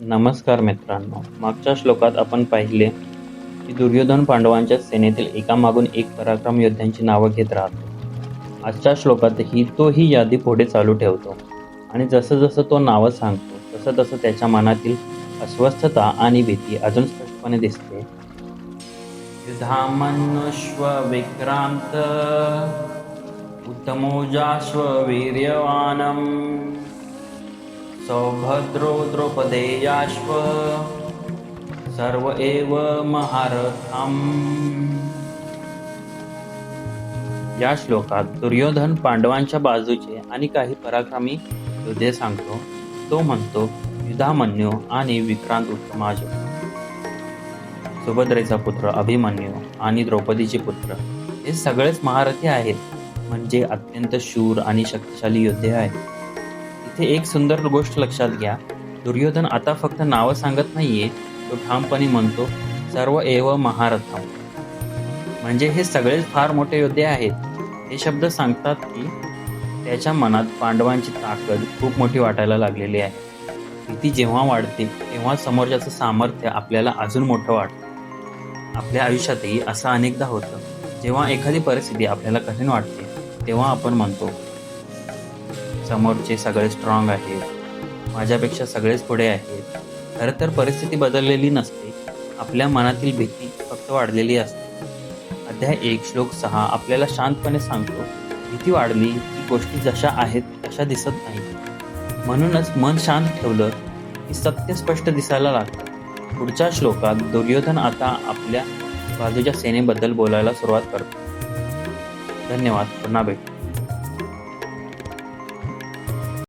नमस्कार मित्रांनो मागच्या श्लोकात आपण पाहिले की दुर्योधन पांडवांच्या सेनेतील एकामागून एक पराक्रम योद्ध्यांची नावं घेत राहतो. आजच्या श्लोकातही तो ही यादी पुढे चालू ठेवतो आणि जसं जसं तो नावं सांगतो तसं तसं त्याच्या मनातील अस्वस्थता आणि भीती अजून स्पष्टपणे दिसते. युधामनुष्व विक्रांत उत्तमोजाश्व वीर्यवानम. सौभद्रो द्रौपदेयाश्व सर्व एव महारथम। या श्लोकात दुर्योधन पांडवांच्या बाजूचे आणि काही पराक्रमी योद्धे सांगतो तो म्हणतो युधामन्यू आणि विक्रांत उत्तमाज सुभद्रेचा पुत्र अभिमन्यू आणि द्रौपदीचे पुत्र हे सगळेच महारथी आहेत म्हणजे अत्यंत शूर आणि शक्तिशाली योद्धे आहेत. इथे एक सुंदर गोष्ट लक्षात घ्या. दुर्योधन आता फक्त नावं सांगत नाहीये तो ठामपणे म्हणतो सर्व एव महारथम. म्हणजे हे सगळेच फार मोठे योद्धे आहेत. हे शब्द सांगतात की त्याच्या मनात पांडवांची ताकद खूप मोठी वाटायला लागलेली आहे. भीती जेव्हा वाढते तेव्हा समोरच्याचं सामर्थ्य आपल्याला अजून मोठं वाटतं. आपल्या आयुष्यातही असं अनेकदा होतं. जेव्हा एखादी परिस्थिती आपल्याला कठीण वाटते तेव्हा आपण म्हणतो समोरचे सगळे स्ट्रॉंग आहेत. माझ्यापेक्षा सगळेच पुढे आहेत. खरं तर परिस्थिती बदललेली नसते. आपल्या मनातील भीती फक्त वाढलेली असते. अध्याय एक श्लोक सहा. आपल्याला शांतपणे सांगतो भीती वाढली की गोष्टी जशा आहेत तशा दिसत नाही. म्हणूनच मन शांत ठेवलं की सत्य स्पष्ट दिसायला लागतं. पुढच्या श्लोकात दुर्योधन आता आपल्या बाजूच्या सेनेबद्दल बोलायला सुरुवात करतो. धन्यवाद. पुन्हा भेटू.